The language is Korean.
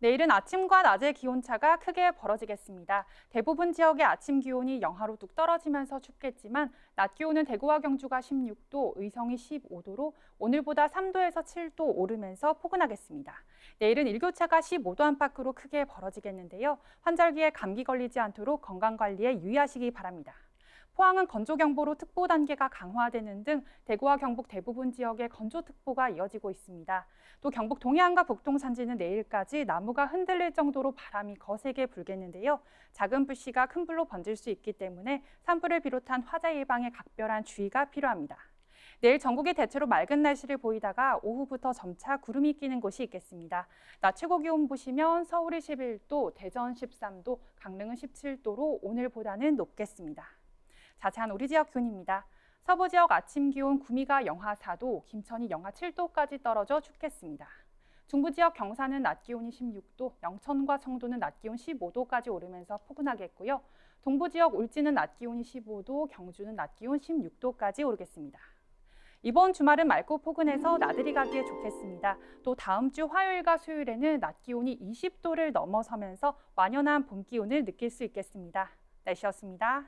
내일은 아침과 낮의 기온차가 크게 벌어지겠습니다. 대부분 지역의 아침 기온이 영하로 뚝 떨어지면서 춥겠지만 낮 기온은 대구와 경주가 16도, 의성이 15도로 오늘보다 3도에서 7도 오르면서 포근하겠습니다. 내일은 일교차가 15도 안팎으로 크게 벌어지겠는데요. 환절기에 감기 걸리지 않도록 건강 관리에 유의하시기 바랍니다. 포항은 건조 경보로 특보 단계가 강화되는 등 대구와 경북 대부분 지역에 건조 특보가 이어지고 있습니다. 또 경북 동해안과 북동 산지는 내일까지 나무가 흔들릴 정도로 바람이 거세게 불겠는데요. 작은 불씨가 큰 불로 번질 수 있기 때문에 산불을 비롯한 화재 예방에 각별한 주의가 필요합니다. 내일 전국이 대체로 맑은 날씨를 보이다가 오후부터 점차 구름이 끼는 곳이 있겠습니다. 낮 최고 기온 보시면 서울이 11도, 대전 13도, 강릉은 17도로 오늘보다는 높겠습니다. 자세한 우리 지역 기온입니다. 서부 지역 아침 기온 구미가 영하 4도, 김천이 영하 7도까지 떨어져 춥겠습니다. 중부 지역 경산은 낮 기온이 16도, 영천과 청도는 낮 기온 15도까지 오르면서 포근하겠고요. 동부 지역 울진은 낮 기온이 15도, 경주는 낮 기온 16도까지 오르겠습니다. 이번 주말은 맑고 포근해서 나들이 가기에 좋겠습니다. 또 다음 주 화요일과 수요일에는 낮 기온이 20도를 넘어서면서 완연한 봄 기온을 느낄 수 있겠습니다. 날씨였습니다.